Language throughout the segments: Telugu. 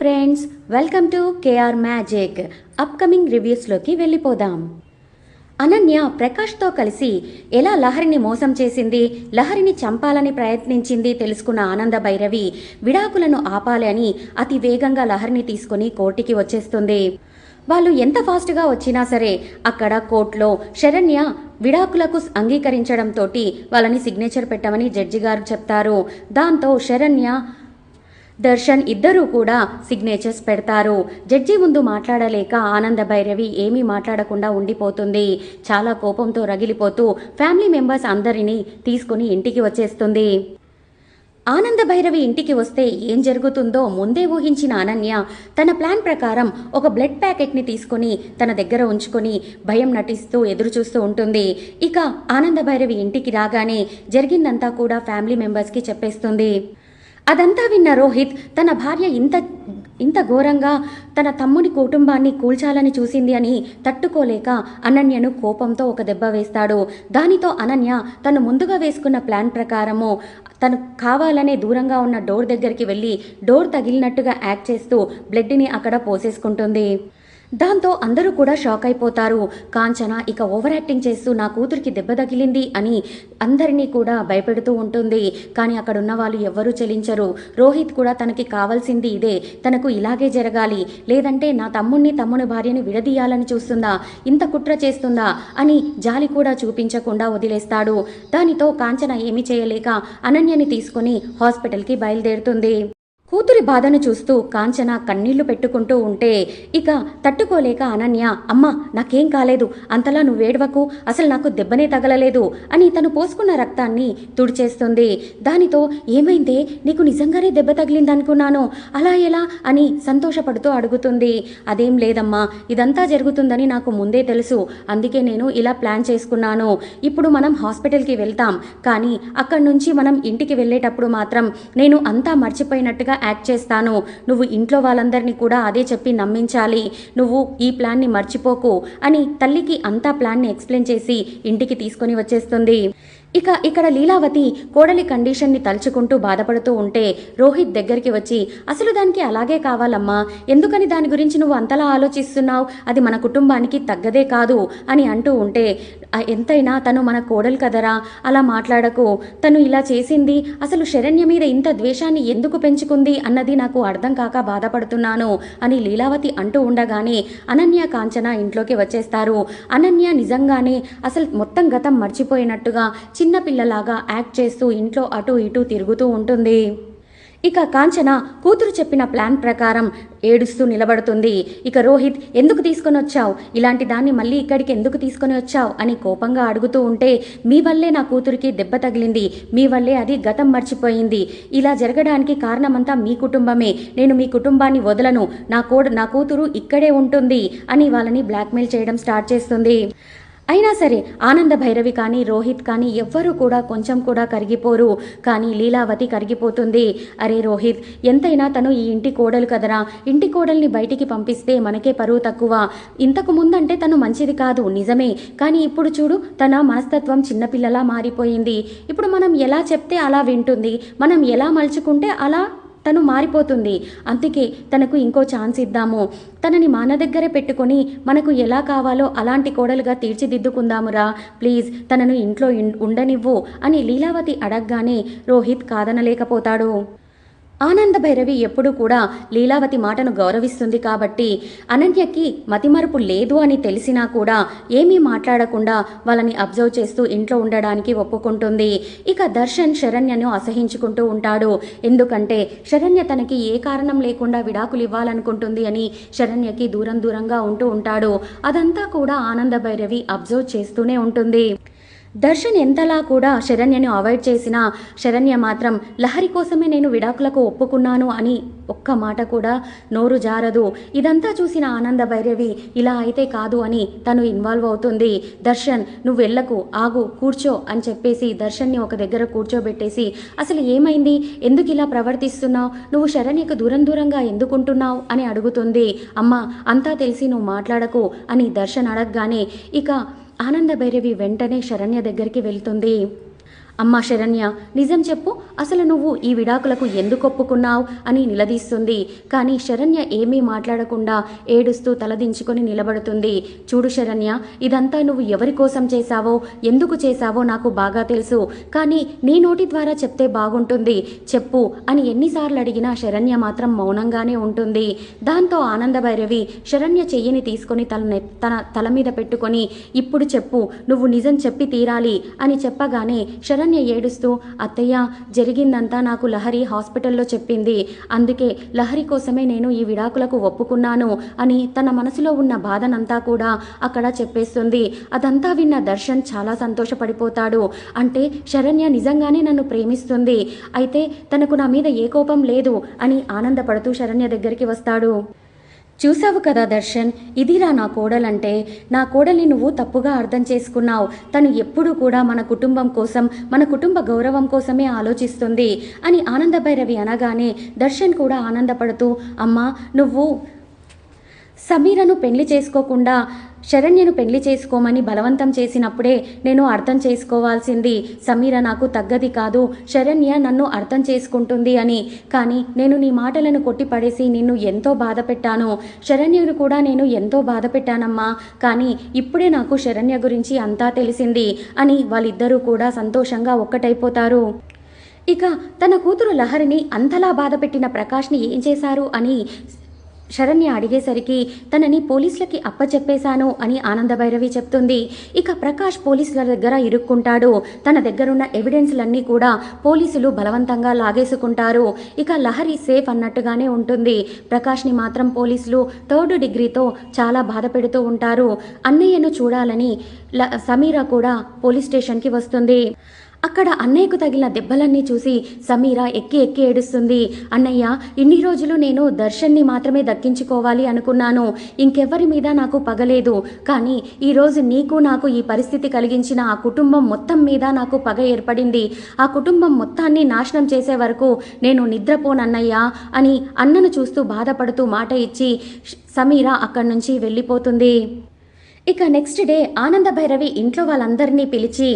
Friends welcome to KR magic upcoming రివ్యూస్లోకి వెళ్ళిపోదాం. అనన్య ప్రకాష్తో కలిసి ఎలా లహరిని మోసం చేసింది లహరిని చంపాలని ప్రయత్నించింది తెలుసుకున్న ఆనంద భైరవి విడాకులను ఆపాలి అని అతి వేగంగా లహరిని తీసుకుని కోర్టుకి వచ్చేస్తుంది. వాళ్ళు ఎంత ఫాస్ట్గా వచ్చినా సరే అక్కడ కోర్టులో శరణ్య విడాకులకు అంగీకరించడంతో వాళ్ళని సిగ్నేచర్ పెట్టమని జడ్జి గారు చెప్తారు. దాంతో శరణ్య దర్శన్ ఇద్దరూ కూడా సిగ్నేచర్స్ పెడతారు. జడ్జి ముందు మాట్లాడలేక ఆనంద భైరవి ఏమీ మాట్లాడకుండా ఉండిపోతుంది. చాలా కోపంతో రగిలిపోతూ ఫ్యామిలీ మెంబర్స్ అందరినీ తీసుకుని ఇంటికి వచ్చేస్తుంది. ఆనంద భైరవి ఇంటికి వస్తే ఏం జరుగుతుందో ముందే ఊహించిన అనన్య తన ప్లాన్ ప్రకారం ఒక బ్లడ్ ప్యాకెట్ని తీసుకొని తన దగ్గర ఉంచుకొని భయం నటిస్తూ ఎదురుచూస్తూ ఉంటుంది. ఇక ఆనంద భైరవి ఇంటికి రాగానే జరిగిందంతా కూడా ఫ్యామిలీ మెంబర్స్కి చెప్పేస్తుంది. అదంతా విన్న రోహిత్ తన భార్య ఇంత ఇంత ఘోరంగా తన తమ్ముడి కుటుంబాన్ని కూల్చాలని చూసింది అని తట్టుకోలేక అనన్యను కోపంతో ఒక దెబ్బ వేస్తాడు. దానితో అనన్య తను ముందుగా వేసుకున్న ప్లాన్ ప్రకారము తను కావాలనే దూరంగా ఉన్న డోర్ దగ్గరికి వెళ్ళి డోర్ తగిలినట్టుగా యాక్ట్ చేస్తూ బ్లడ్ని అక్కడ పోసేసుకుంటుంది. దాంతో అందరూ కూడా షాక్ అయిపోతారు. కాంచన ఇక ఓవర్ యాక్టింగ్ చేస్తూ నా కూతురికి దెబ్బ తగిలింది అని అందరినీ కూడా భయపెడుతూ ఉంటుంది. కానీ అక్కడ ఉన్న వాళ్ళు ఎవ్వరూ చెలించరు. రోహిత్ కూడా తనకి కావాల్సింది ఇదే. తనకు ఇలాగే జరగాలి. లేదంటే నా తమ్ముణ్ణి తమ్ముని భార్యని విడదీయాలని చూస్తుందా? ఇంత కుట్ర చేస్తుందా? అని జాలి కూడా చూపించకుండా వదిలేస్తాడు. దానితో కాంచన ఏమీ చేయలేక అనన్యని తీసుకుని హాస్పిటల్కి బయలుదేరుతుంది. కూతురి బాధను చూస్తూ కాంచన కన్నీళ్ళు పెట్టుకుంటూ ఉంటే ఇక తట్టుకోలేక అనన్య అమ్మ నాకేం కాలేదు. అంతలా నువ్వేడవకు అసలు నాకు దెబ్బనే తగలలేదు అని తను పోసుకున్న రక్తాన్ని తుడిచేస్తుంది. దానితో ఏమైందే? నీకు నిజంగానే దెబ్బ తగిలిందనుకున్నాను. అలా ఎలా? అని సంతోషపడుతూ అడుగుతుంది. అదేం లేదమ్మా. ఇదంతా జరుగుతుందని నాకు ముందే తెలుసు. అందుకే నేను ఇలా ప్లాన్ చేసుకున్నాను. ఇప్పుడు మనం హాస్పిటల్కి వెళ్తాం. కానీ అక్కడి నుంచి మనం ఇంటికి వెళ్ళేటప్పుడు మాత్రం నేను అంతా మర్చిపోయినట్టుగా యాక్ట్ చేస్తాను. నువ్వు ఇంట్లో వాళ్ళందరినీ కూడా అదే చెప్పి నమ్మించాలి. నువ్వు ఈ ప్లాన్ని మర్చిపోకు అని తల్లికి అంతా ప్లాన్ని ఎక్స్ప్లెయిన్ చేసి ఇంటికి తీసుకొని వచ్చేస్తుంది. ఇక ఇక్కడ లీలావతి కోడలి కండిషన్ని తలుచుకుంటూ బాధపడుతూ ఉంటే రోహిత్ దగ్గరికి వచ్చి అసలు దానికి అలాగే కావాలమ్మా. ఎందుకని దాని గురించి నువ్వు అంతలా ఆలోచిస్తున్నావు? అది మన కుటుంబానికి తగ్గదే కాదు అని అంటూ ఉంటే ఎంతైనా తను మన కోడలు కదరా? అలా మాట్లాడకు. తను ఇలా చేసింది అసలు శరణ్య మీద ఇంత ద్వేషాన్ని ఎందుకు పెంచుకుంది అన్నది నాకు అర్థం కాక బాధపడుతున్నాను అని లీలావతి అంటూ ఉండగానే అనన్య కాంచన ఇంట్లోకి వచ్చేస్తారు. అనన్య నిజంగానే అసలు మొత్తం గతం మర్చిపోయినట్టుగా చిన్నపిల్లలాగా యాక్ట్ చేస్తూ ఇంట్లో అటు ఇటు తిరుగుతూ ఉంటుంది. ఇక కాంచన కూతురు చెప్పిన ప్లాన్ ప్రకారం ఏడుస్తూ నిలబడుతుంది. ఇక రోహిత్ ఎందుకు తీసుకొని వచ్చావు? ఇలాంటి దాన్ని మళ్ళీ ఇక్కడికి ఎందుకు తీసుకొని వచ్చావు? అని కోపంగా అడుగుతూ ఉంటే మీ వల్లే నా కూతురికి దెబ్బ తగిలింది. మీ వల్లే అది గతం మర్చిపోయింది. ఇలా జరగడానికి కారణమంతా మీ కుటుంబమే. నేను మీ కుటుంబాన్ని వదలను. నా కోడ నా కూతురు ఇక్కడే ఉంటుంది అని వాళ్ళని బ్లాక్మెయిల్ చేయడం స్టార్ట్ చేస్తుంది. అయినా సరే ఆనంద భైరవి కానీ రోహిత్ కానీ ఎవ్వరూ కూడా కొంచెం కూడా కరిగిపోరు. కానీ లీలావతి కరిగిపోతుంది. అరే రోహిత్ ఎంతైనా తను ఈ ఇంటి కోడలు కదరా. ఇంటి కోడల్ని బయటికి పంపిస్తే మనకే పరువు తక్కువ. ఇంతకు ముందంటే తను మంచిది కాదు నిజమే. కానీ ఇప్పుడు చూడు తన మనస్తత్వం చిన్నపిల్లలా మారిపోయింది. ఇప్పుడు మనం ఎలా చెప్తే అలా వింటుంది. మనం ఎలా మలుచుకుంటే అలా తను మారిపోతుంది. అందుకే తనకు ఇంకో ఛాన్స్ ఇద్దాము. తనని మన దగ్గరే పెట్టుకొని మనకు ఎలా కావాలో అలాంటి కోడలుగా తీర్చిదిద్దుకుందామురా. ప్లీజ్ తనను ఇంట్లో ఉండనివ్వు అని లీలావతి అడగగానే రోహిత్ కాదనలేకపోతాడు. ఆనంద భైరవి ఎప్పుడూ కూడా లీలావతి మాటను గౌరవిస్తుంది కాబట్టి అనన్యకి మతిమరుపు లేదు అని తెలిసినా కూడా ఏమీ మాట్లాడకుండా వాళ్ళని అబ్జర్వ్ చేస్తూ ఇంట్లో ఉండడానికి ఒప్పుకుంటుంది. ఇక దర్శన్ శరణ్యను అసహించుకుంటూ ఉంటాడు. ఎందుకంటే శరణ్య తనకి ఏ కారణం లేకుండా విడాకులు ఇవ్వాలనుకుంటుంది అని శరణ్యకి దూరం దూరంగా ఉంటూ ఉంటాడు. అదంతా కూడా ఆనంద భైరవి అబ్జర్వ్ చేస్తూనే ఉంటుంది. దర్శన్ ఎంతలా కూడా శరణ్యను అవాయిడ్ చేసినా శరణ్య మాత్రం లహరి కోసమే నేను విడాకులకు ఒప్పుకున్నాను అని ఒక్క మాట కూడా నోరు జారదు. ఇదంతా చూసిన ఆనంద భైరవి ఇలా అయితే కాదు అని తను ఇన్వాల్వ్ అవుతుంది. దర్శన్ నువ్వు వెళ్ళకు ఆగు కూర్చో అని చెప్పేసి దర్శన్ని ఒక దగ్గర కూర్చోబెట్టేసి అసలు ఏమైంది? ఎందుకు ఇలా ప్రవర్తిస్తున్నావు? నువ్వు శరణ్యకు దూరం దూరంగా ఎందుకుంటున్నావు? అని అడుగుతుంది. అమ్మ అంతా తెలిసి నువ్వు మాట్లాడకు అని దర్శన్ అడగగానే ఇక ఆనంద భైరవి వెంటనే శరణ్య దగ్గరికి వెళ్తుంది. అమ్మా శరణ్య నిజం చెప్పు. అసలు నువ్వు ఈ విడాకులకు ఎందుకు ఒప్పుకున్నావు అని నిలదీస్తుంది. కానీ శరణ్య ఏమీ మాట్లాడకుండా ఏడుస్తూ తలదించుకొని నిలబడుతుంది. చూడు శరణ్య ఇదంతా నువ్వు ఎవరి కోసం చేశావో ఎందుకు చేశావో నాకు బాగా తెలుసు. కానీ నీ నోటి ద్వారా చెప్తే బాగుంటుంది. చెప్పు అని ఎన్నిసార్లు అడిగినా శరణ్య మాత్రం మౌనంగానే ఉంటుంది. దాంతో ఆనంద భైరవి శరణ్య చెయ్యిని తీసుకొని తల తన తల మీద పెట్టుకొని ఇప్పుడు చెప్పు నువ్వు నిజం చెప్పి తీరాలి అని చెప్పగానే శరణ్య ఏడుస్తూ అత్తయ్య జరిగిందంతా నాకు లహరి హాస్పిటల్లో చెప్పింది. అందుకే లహరి కోసమే నేను ఈ విడాకులకు ఒప్పుకున్నాను అని తన మనసులో ఉన్న బాధనంతా కూడా అక్కడ చెప్పేస్తుంది. అదంతా విన్న దర్శన్ చాలా సంతోషపడిపోతాడు. అంటే శరణ్య నిజంగానే నన్ను ప్రేమిస్తుంది. అయితే తనకు నా మీద ఏ కోపం లేదు అని ఆనందపడుతూ శరణ్య దగ్గరికి వస్తాడు. చూసావు కదా దర్శన్? ఇదిరా నా కోడలంటే. నా కోడల్ని నువ్వు తప్పుగా అర్థం చేసుకున్నావు. తను ఎప్పుడూ కూడా మన కుటుంబం కోసం మన కుటుంబ గౌరవం కోసమే ఆలోచిస్తుంది అని ఆనంద భైరవి అనగానే దర్శన్ కూడా ఆనందపడుతూ అమ్మా నువ్వు సమీరను పెళ్ళి చేసుకోకుండా శరణ్యను పెళ్ళి చేసుకోమని బలవంతం చేసినప్పుడే నేను అర్థం చేసుకోవాల్సింది. సమీర నాకు తగ్గది కాదు. శరణ్య నన్ను అర్థం చేసుకుంటుంది అని. కానీ నేను నీ మాటలను కొట్టిపడేసి నిన్ను ఎంతో బాధ పెట్టాను శరణ్యను కూడా నేను ఎంతో బాధ పెట్టానమ్మా కానీ ఇప్పుడే నాకు శరణ్య గురించి అంతా తెలిసింది అని వాళ్ళిద్దరూ కూడా సంతోషంగా ఒక్కటైపోతారు. ఇక తన కూతురు లహరిని అంతలా బాధ పెట్టిన ప్రకాష్ని ఏం చేశారు అని శరణ్య అడిగేసరికి తనని పోలీసులకి అప్పచెప్పేశాను అని ఆనందభైరవి చెప్తుంది. ఇక ప్రకాష్ పోలీసుల దగ్గర ఇరుక్కుంటాడు. తన దగ్గరున్న ఎవిడెన్స్లన్నీ కూడా పోలీసులు బలవంతంగా లాగేసుకుంటారు. ఇక లహరి సేఫ్ అన్నట్టుగానే ఉంటుంది. ప్రకాష్ని మాత్రం పోలీసులు థర్డ్ డిగ్రీతో చాలా బాధ పెడుతూ ఉంటారు. అన్నయ్యను చూడాలని ల సమీర కూడా పోలీస్ స్టేషన్కి వస్తుంది. అక్కడ అన్నయ్యకు తగిలిన దెబ్బలన్నీ చూసి సమీర ఎక్కి ఎక్కి ఏడుస్తుంది. అన్నయ్య ఇన్ని రోజులు నేను దర్శన్ని మాత్రమే దక్కించుకోవాలి అనుకున్నాను. ఇంకెవ్వరి మీద నాకు పగలేదు కానీ ఈరోజు నీకు నాకు ఈ పరిస్థితి కలిగించిన ఆ కుటుంబం మొత్తం మీద నాకు పగ ఏర్పడింది. ఆ కుటుంబం మొత్తాన్ని నాశనం చేసే వరకు నేను నిద్రపోనన్నయ్యా అని అన్నను చూస్తూ బాధపడుతూ మాట ఇచ్చి సమీర అక్కడి నుంచి వెళ్ళిపోతుంది. ఇక నెక్స్ట్ డే ఆనంద భైరవి ఇంట్లో వాళ్ళందరినీ పిలిచి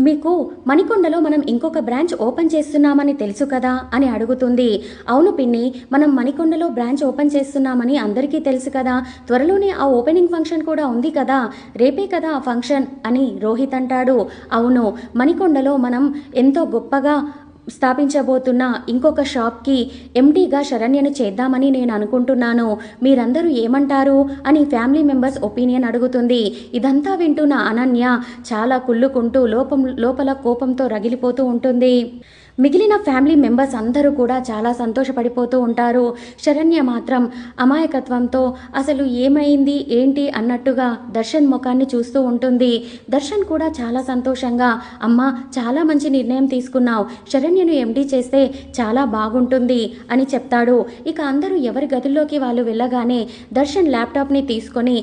మీకు మణికొండలో మనం ఇంకొక బ్రాంచ్ ఓపెన్ చేస్తున్నామని తెలుసు కదా అని అడుగుతుంది. అవును పిన్ని మనం మణికొండలో బ్రాంచ్ ఓపెన్ చేస్తున్నామని అందరికీ తెలుసు కదా. త్వరలోనే ఆ ఓపెనింగ్ ఫంక్షన్ కూడా ఉంది కదా. రేపే కదా ఆ ఫంక్షన్ అని రోహిత్ అంటాడు. అవును మణికొండలో మనం ఎంతో గొప్పగా స్థాపించబోతున్న ఇంకొక షాప్కి ఎండీగా శరణ్యను చేద్దామని నేను అనుకుంటున్నాను. మీరందరూ ఏమంటారు? అని ఫ్యామిలీ మెంబర్స్ ఒపీనియన్ అడుగుతుంది. ఇదంతా వింటున్న అనన్య చాలా కుళ్ళుకుంటూ లోపం లోపల కోపంతో రగిలిపోతూ ఉంటుంది. మిగిలిన ఫ్యామిలీ మెంబర్స్ అందరూ కూడా చాలా సంతోషపడిపోతూ ఉంటారు. శరణ్య మాత్రం అమాయకత్వంతో అసలు ఏమైంది ఏంటి అన్నట్టుగా దర్శన్ ముఖాన్ని చూస్తూ ఉంటుంది. దర్శన్ కూడా చాలా సంతోషంగా అమ్మ చాలా మంచి నిర్ణయం తీసుకున్నావు. శరణ్యను ఎండీ చేస్తే చాలా బాగుంటుంది అని చెప్తాడు. ఇక అందరూ ఎవరి గదుల్లోకి వాళ్ళు వెళ్ళగానే దర్శన్ ల్యాప్టాప్ని తీసుకొని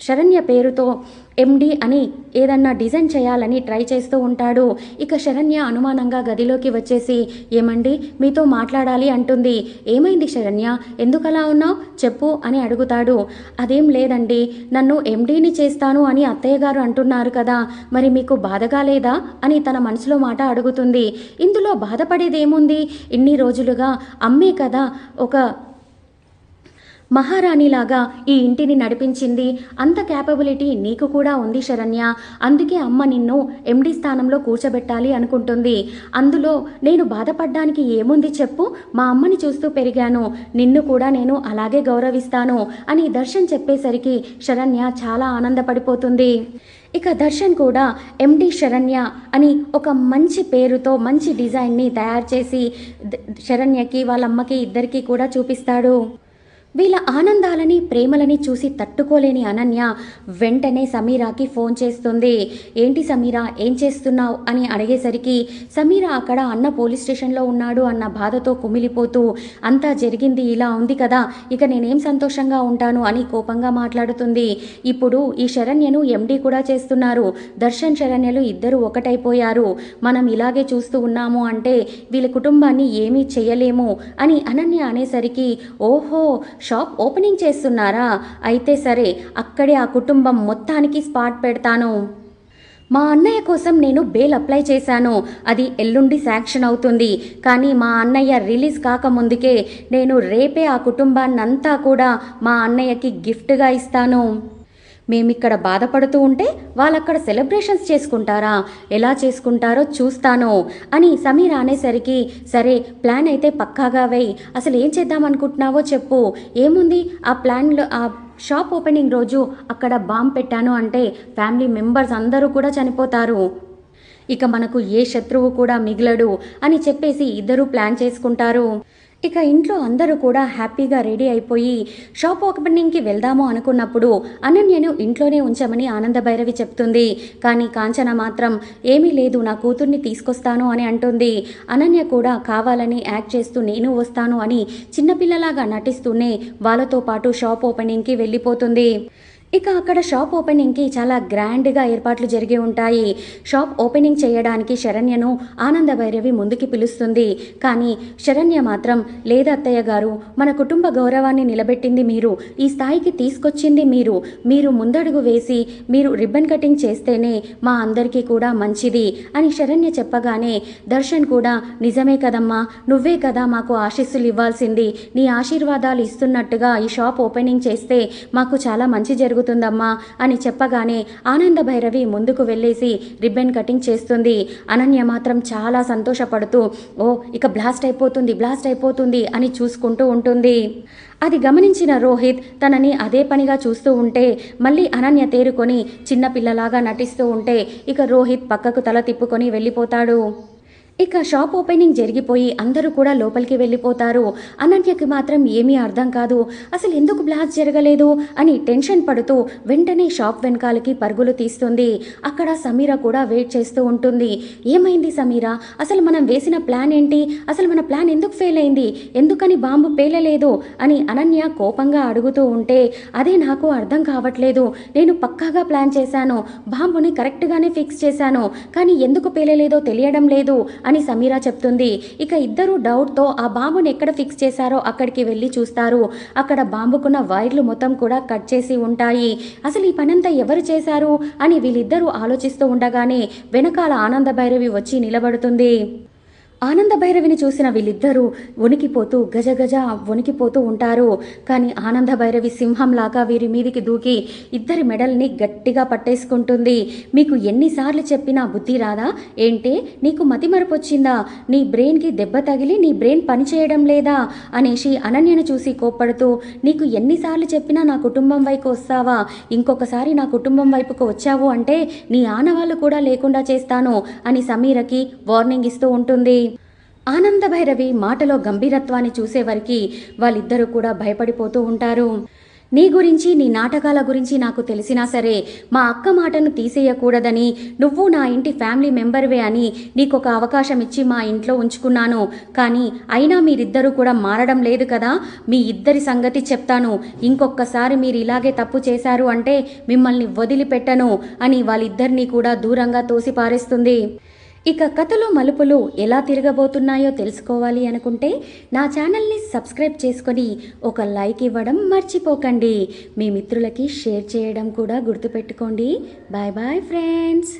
శరణ్య పేరుతో ఎండి అని ఏదన్నా డిజైన్ చేయాలని ట్రై చేస్తూ ఉంటాడు. ఇక శరణ్య అనుమానంగా గదిలోకి వచ్చేసి ఏమండి మీతో మాట్లాడాలి అంటుంది. ఏమైంది శరణ్య? ఎందుకలా ఉన్నావు? చెప్పు అని అడుగుతాడు. అదేం లేదండి నన్ను ఎండీని చేస్తాను అని అత్తయ్య గారు అంటున్నారు కదా మరి మీకు బాధగా లేదా? అని తన మనసులో మాట అడుగుతుంది. ఇందులో బాధపడేదేముంది? ఇన్ని రోజులుగా అమ్మే కదా ఒక మహారాణిలాగా ఈ ఇంటిని నడిపించింది. అంత క్యాపబిలిటీ నీకు కూడా ఉంది శరణ్య. అందుకే అమ్మ నిన్ను ఎండి స్థానంలో కూర్చోబెట్టాలి అనుకుంటుంది. అందులో నేను బాధపడ్డానికి ఏముంది చెప్పు? మా అమ్మని చూస్తూ పెరిగాను. నిన్ను కూడా నేను అలాగే గౌరవిస్తాను అని దర్శన్ చెప్పేసరికి శరణ్య చాలా ఆనందపడిపోతుంది. ఇక దర్శన్ కూడా ఎండి శరణ్య అని ఒక మంచి పేరుతో మంచి డిజైన్ని తయారు చేసి శరణ్యకి వాళ్ళ అమ్మకి ఇద్దరికీ కూడా చూపిస్తాడు. వీళ్ళ ఆనందాలని ప్రేమలని చూసి తట్టుకోలేని అనన్య వెంటనే సమీరాకి ఫోన్ చేస్తుంది. ఏంటి సమీరా ఏం చేస్తున్నావు? అని అడిగేసరికి సమీరా అక్కడ అన్న పోలీస్ స్టేషన్లో ఉన్నాడు అన్న బాధతో కుమిలిపోతూ అంతా జరిగింది ఇలా ఉంది కదా ఇక నేనేం సంతోషంగా ఉంటాను? అని కోపంగా మాట్లాడుతుంది. ఇప్పుడు ఈ శరణ్యను ఎండీ కూడా చేస్తున్నారు. దర్శన్ శరణ్యలు ఇద్దరు ఒకటైపోయారు. మనం ఇలాగే చూస్తూ ఉన్నాము అంటే వీళ్ళ కుటుంబాన్ని ఏమీ చేయలేము అని అనన్య అనేసరికి ఓహో షాప్ ఓపెనింగ్ చేస్తున్నారా? అయితే సరే అక్కడే ఆ కుటుంబం మొత్తానికి స్పాట్ పెడతాను. మా అన్నయ్య కోసం నేను బెయిల్ అప్లై చేశాను. అది ఎల్లుండి శాంక్షన్ అవుతుంది. కానీ మా అన్నయ్య రిలీజ్ కాకముందుకే నేను రేపే ఆ కుటుంబాన్నంతా కూడా మా అన్నయ్యకి గిఫ్ట్గా ఇస్తాను. మేమిక్కడ బాధపడుతూ ఉంటే వాళ్ళక్కడ సెలబ్రేషన్స్ చేసుకుంటారా? ఎలా చేసుకుంటారో చూస్తాను అని సమీర్ అనేసరికి సరే ప్లాన్ అయితే పక్కాగా వేయి. అసలు ఏం చేద్దాం అనుకుంటున్నావో చెప్పు. ఏముంది? ఆ ప్లాన్లో ఆ షాప్ ఓపెనింగ్ రోజు అక్కడ బాంబ్ పెట్టాను అంటే ఫ్యామిలీ మెంబర్స్ అందరూ కూడా చనిపోతారు. ఇక మనకు ఏ శత్రువు కూడా మిగలడు అని చెప్పేసి ఇద్దరూ ప్లాన్ చేసుకుంటారు. ఇక ఇంట్లో అందరూ కూడా హ్యాపీగా రెడీ అయిపోయి షాప్ ఓపెనింగ్కి వెళ్దాము అనుకున్నప్పుడు అనన్యను ఇంట్లోనే ఉంచమని ఆనందభైరవి చెప్తుంది. కానీ కాంచన మాత్రం ఏమీ లేదు నా కూతుర్ని తీసుకొస్తాను అని అంటుంది. అనన్య కూడా కావాలని యాక్ట్ చేస్తూ నేను వస్తాను అని చిన్నపిల్లలాగా నటిస్తూనే వాళ్ళతో పాటు షాప్ ఓపెనింగ్కి వెళ్ళిపోతుంది. ఇక అక్కడ షాప్ ఓపెనింగ్కి చాలా గ్రాండ్గా ఏర్పాట్లు జరిగి ఉంటాయి. షాప్ ఓపెనింగ్ చేయడానికి శరణ్యను ఆనంద భైరవి ముందుకి పిలుస్తుంది. కానీ శరణ్య మాత్రం లేదా అత్తయ్య గారు మన కుటుంబ గౌరవాన్ని నిలబెట్టింది మీరు. ఈ స్థాయికి తీసుకొచ్చింది మీరు. మీరు ముందడుగు వేసి మీరు రిబ్బన్ కటింగ్ చేస్తేనే మా అందరికీ కూడా మంచిది అని శరణ్య చెప్పగానే దర్శన్ కూడా నిజమే కదమ్మా నువ్వే కదా మాకు ఆశీస్సులు ఇవ్వాల్సింది. నీ ఆశీర్వాదాలు ఇస్తున్నట్టుగా ఈ షాప్ ఓపెనింగ్ చేస్తే మాకు చాలా మంచి జరుగుతుందమ్మా అని చెప్పగానే ఆనంద భైరవి ముందుకు వెళ్ళేసి రిబ్బన్ కటింగ్ చేస్తుంది. అనన్య మాత్రం చాలా సంతోషపడుతూ ఓ ఇక బ్లాస్ట్ అయిపోతుంది బ్లాస్ట్ అయిపోతుంది అని చూసుకుంటూ ఉంటుంది. అది గమనించిన రోహిత్ తనని అదే పనిగా చూస్తూ ఉంటే మళ్ళీ అనన్య తేరుకొని చిన్నపిల్లలాగా నటిస్తూ ఉంటే ఇక రోహిత్ పక్కకు తల తిప్పుకొని వెళ్ళిపోతాడు. ఇక షాప్ ఓపెనింగ్ జరిగిపోయి అందరూ కూడా లోపలికి వెళ్ళిపోతారు. అనన్యకి మాత్రం ఏమీ అర్థం కాదు. అసలు ఎందుకు బ్లాస్ట్ జరగలేదు అని టెన్షన్ పడుతూ వెంటనే షాప్ వెనకాలకి పరుగులు తీస్తుంది. అక్కడ సమీర కూడా వెయిట్ చేస్తూ ఉంటుంది. ఏమైంది సమీర? అసలు మనం వేసిన ప్లాన్ ఏంటి? అసలు మన ప్లాన్ ఎందుకు ఫెయిల్ అయింది? ఎందుకని బాంబు పేలలేదు? అని అనన్య కోపంగా అడుగుతూ ఉంటే అదే నాకు అర్థం కావట్లేదు. నేను పక్కాగా ప్లాన్ చేశాను. బాంబుని కరెక్ట్గానే ఫిక్స్ చేశాను. కానీ ఎందుకు పేలలేదో తెలియడం లేదు అని సమీరా చెప్తుంది. ఇక ఇద్దరు డౌట్తో ఆ బాంబుని ఎక్కడ ఫిక్స్ చేశారో అక్కడికి వెళ్ళి చూస్తారు. అక్కడ బాంబుకున్న వైర్లు మొత్తం కూడా కట్ చేసి ఉంటాయి. అసలు ఈ పనంతా ఎవరు చేశారు? అని వీళ్ళిద్దరూ ఆలోచిస్తూ ఉండగానే వెనకాల ఆనంద భైరవి వచ్చి నిలబడుతుంది. ఆనంద భైరవిని చూసిన వీళ్ళిద్దరూ వణికిపోతూ గజగజ వణికిపోతూ ఉంటారు. కానీ ఆనంద భైరవి సింహంలాగా వీరి మీదికి దూకి ఇద్దరి మెడల్ని గట్టిగా పట్టేసుకుంటుంది. మీకు ఎన్నిసార్లు చెప్పినా బుద్ధి రాదా? ఏంటే నీకు మతిమరుపు వచ్చిందా? నీ బ్రెయిన్కి దెబ్బ తగిలి నీ బ్రెయిన్ పనిచేయడం లేదా? అనేసి అనన్యను చూసి కోప్పడుతూ నీకు ఎన్నిసార్లు చెప్పినా నా కుటుంబం వైపు వస్తావా? ఇంకొకసారి నా కుటుంబం వైపుకు వచ్చావు అంటే నీ ఆనవాళ్ళు కూడా లేకుండా చేస్తాను అని సమీరకి వార్నింగ్ ఇస్తూ ఉంటుంది. ఆనంద భైరవి మాటలో గంభీరత్వాన్ని చూసేవరికి వాళ్ళిద్దరూ కూడా భయపడిపోతూ ఉంటారు. నీ గురించి నీ నాటకాల గురించి నాకు తెలిసినా సరే మా అక్క మాటను తీసేయకూడదని నువ్వు నా ఇంటి ఫ్యామిలీ మెంబర్వే అని నీకొక అవకాశం ఇచ్చి మా ఇంట్లో ఉంచుకున్నాను. కానీ అయినా మీరిద్దరూ కూడా మారడం లేదు కదా. మీ ఇద్దరి సంగతి చెప్తాను. ఇంకొకసారి మీరు ఇలాగే తప్పు చేశారు అంటే మిమ్మల్ని వదిలిపెట్టను అని వాళ్ళిద్దరినీ కూడా దూరంగా తోసిపారేస్తుంది. ఇక కథలో మలుపులు ఎలా తిరగబోతున్నాయో తెలుసుకోవాలి అనుకుంటే నా ఛానల్ని సబ్స్క్రైబ్ చేసుకొని ఒక లైక్ ఇవ్వడం మర్చిపోకండి. మీ మిత్రులకి షేర్ చేయడం కూడా గుర్తుపెట్టుకోండి. Bye bye friends.